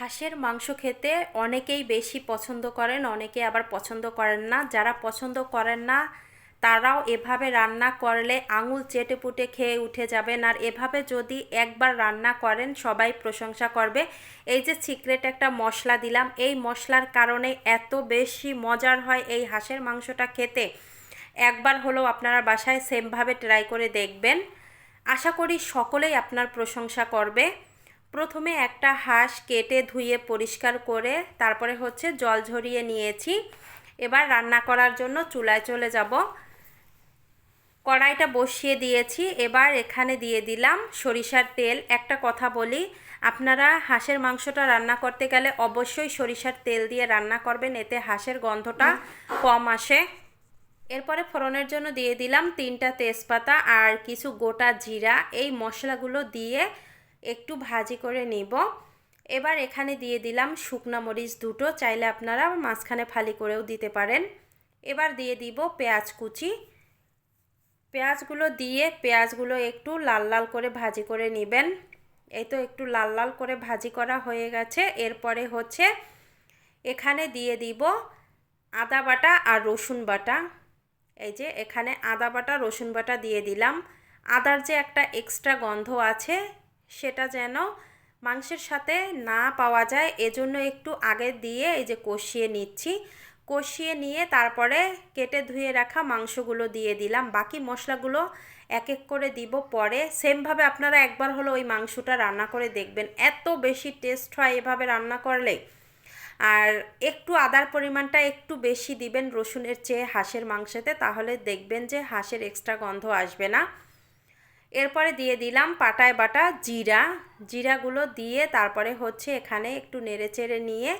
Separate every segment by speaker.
Speaker 1: হাঁসের মাংস খেতে অনেকেই বেশি পছন্দ করেন অনেকে আবার পছন্দ করেন না। যারা পছন্দ করেন না, তারাও এভাবে রান্না করলে আঙুল চেটে পুটে খেয়ে উঠে যাবেন। আর এভাবে যদি একবার রান্না করেন, সবাই প্রশংসা করবে। এই যে সিক্রেট একটা মশলা দিলাম, এই মশলার কারণে এত বেশি মজার হয় এই হাঁসের মাংসটা খেতে। একবার হলেও আপনারা বাসায় সেমভাবে ট্রাই করে দেখবেন। আশা করি সকলেই আপনার প্রশংসা করবে। প্রথমে একটা হাঁস কেটে ধুয়ে পরিষ্কার করে তারপরে হচ্ছে জল ঝরিয়ে নিয়েছি। এবার রান্না করার জন্য চুলায় চলে যাব। কড়াইটা বসিয়ে দিয়েছি। এবার এখানে দিয়ে দিলাম সরিষার তেল। একটা কথা বলি, আপনারা হাঁসের মাংসটা রান্না করতে গেলে অবশ্যই সরিষার তেল দিয়ে রান্না করবেন। এতে হাঁসের গন্ধটা কম আসে। এরপরে ফোড়নের জন্য দিয়ে দিলাম তিনটা তেজপাতা আর কিছু গোটা জিরা। এই মশলাগুলো দিয়ে একটু ভাজি করে নিব। এবার এখানে দিয়ে দিলাম শুকনো মরিচ দুটো, চাইলে আপনারা মাঝখানে ফালি করেও দিতে পারেন। এবার দিয়ে দিব পেঁয়াজ কুচি। পেঁয়াজগুলো দিয়ে পেঁয়াজগুলো একটু লাল লাল করে ভাজি করে নেবেন। এই তো একটু লাল লাল করে ভাজি করা হয়ে গেছে। এরপরে হচ্ছে এখানে দিয়ে দিব আদা বাটা আর রসুন বাটা। এই যে এখানে আদা বাটা, রসুন বাটা দিয়ে দিলাম। আদার যে একটা এক্সট্রা গন্ধ আছে সেটা যেন মাংসের সাথে না পাওয়া যায়। এজন্য একটু আগে দিয়ে এই যে কষিয়ে নিচ্ছি। কষিয়ে নিয়ে তারপরে কেটে ধুয়ে রাখা মাংসগুলো দিয়ে দিলাম। বাকি মশলাগুলো এক এক করে দিব পরে। সেমভাবে আপনারা একবার হলো ওই মাংসটা রান্না করে দেখবেন। এত বেশি টেস্ট হয় এভাবে রান্না করলে। আর একটু আদার পরিমাণটা একটু বেশি দিবেন রসুনের চেয়ে হাঁসের মাংসেতে। তাহলে দেখবেন যে হাঁসের এক্সট্রা গন্ধ আসবে না। এরপরে দিয়ে দিলাম পাটায় বাটা জিরা। জিরাগুলো দিয়ে তারপরে হচ্ছে এখানে একটু নেড়ে চেড়ে নিয়ে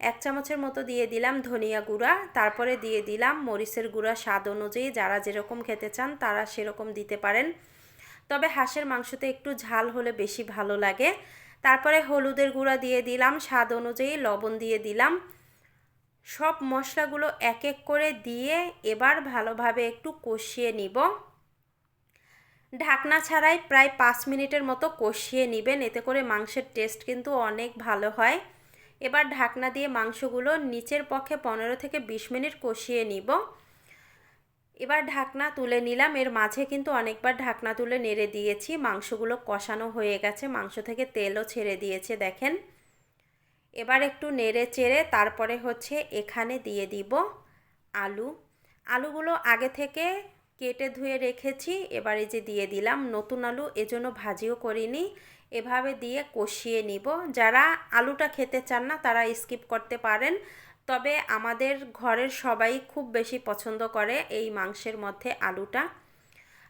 Speaker 1: এক চামচের মতো দিয়ে দিলাম ধনিয়া গুঁড়া। তারপরে দিয়ে দিলাম মরিচের গুঁড়া স্বাদ অনুযায়ী। যারা যেরকম খেতে চান তারা সেরকম দিতে পারেন। তবে হাঁসের মাংসতে একটু ঝাল হলে বেশি ভালো লাগে। তারপরে হলুদের গুঁড়া দিয়ে দিলাম স্বাদ অনুযায়ী। লবণ দিয়ে দিলাম। সব মশলাগুলো এক এক করে দিয়ে এবার ভালোভাবে একটু কষিয়ে নিব। ঢাকনা ছাড়াই প্রায় পাঁচ মিনিটের মতো কষিয়ে নেবেন। এতে করে মাংসের টেস্ট কিন্তু অনেক ভালো হয়। এবার ঢাকনা দিয়ে মাংসগুলো নিচের পক্ষে পনেরো থেকে বিশ মিনিট কষিয়ে নিব। এবার ঢাকনা তুলে নিলাম। এর মাঝে কিন্তু অনেকবার ঢাকনা তুলে নেড়ে দিয়েছি। মাংসগুলো কষানো হয়ে গেছে। মাংস থেকে তেলও ছেড়ে দিয়েছে, দেখেন। এবার একটু নেড়ে চেড়ে তারপরে হচ্ছে এখানে দিয়ে দিব আলু। আলুগুলো আগে থেকে কেটে ধুয়ে রেখেছি, এবারে যে দিয়ে দিলাম নতুন আলু, এজন্য ভাজিও করিনি। এভাবে দিয়ে কষিয়ে নিব। যারা আলুটা খেতে চান না, তারা স্কিপ করতে পারেন। তবে আমাদের ঘরের সবাই খুব বেশি পছন্দ করে এই মাংসের মধ্যে আলুটা।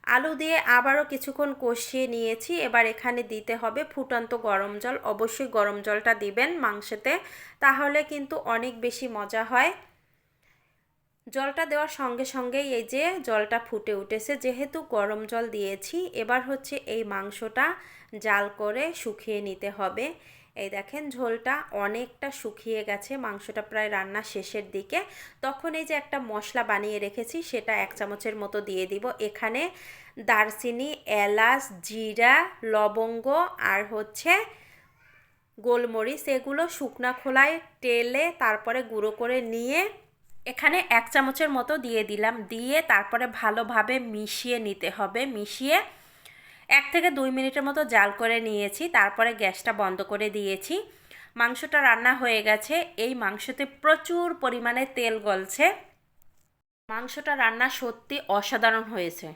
Speaker 1: আলু দিয়ে আবারও কিছুক্ষণ কষিয়ে নিয়েছি। এবার এখানে দিতে হবে ফুটন্ত গরম জল। অবশ্যই গরম জলটা দিবেন মাংসেতে, তাহলে কিন্তু অনেক বেশি মজা হয়। জলটা দেওয়ার সঙ্গে সঙ্গেই এই যে জলটা ফুটে উঠেছে, যেহেতু গরম জল দিয়েছি, এবার হচ্ছে এই মাংসটা জাল করে শুকিয়ে নিতে হবে। এই দেখেন ঝোলটা অনেকটা শুকিয়ে গেছে, মাংসটা প্রায় রান্না শেষের দিকে। তখন এই যে একটা মশলা বানিয়ে রেখেছি, সেটা এক চামচের মতো দিয়ে দিব। এখানে দারচিনি, এলাচ, জিরা, লবঙ্গ আর হচ্ছে গোলমরিচ, এগুলো শুকনা খোলায় টেলে তারপরে গুঁড়ো করে নিয়ে এখানে এক চামচের মতো দিয়ে দিলাম। দিয়ে তারপরে ভালোভাবে মিশিয়ে নিতে হবে। মিশিয়ে এক থেকে দুই মিনিটের মতো জাল করে নিয়েছি। তারপরে গ্যাসটা বন্ধ করে দিয়েছি। মাংসটা রান্না হয়ে গেছে। এই মাংসতে প্রচুর পরিমাণে তেল গলছে। মাংসটা রান্না সত্যি অসাধারণ হয়েছে।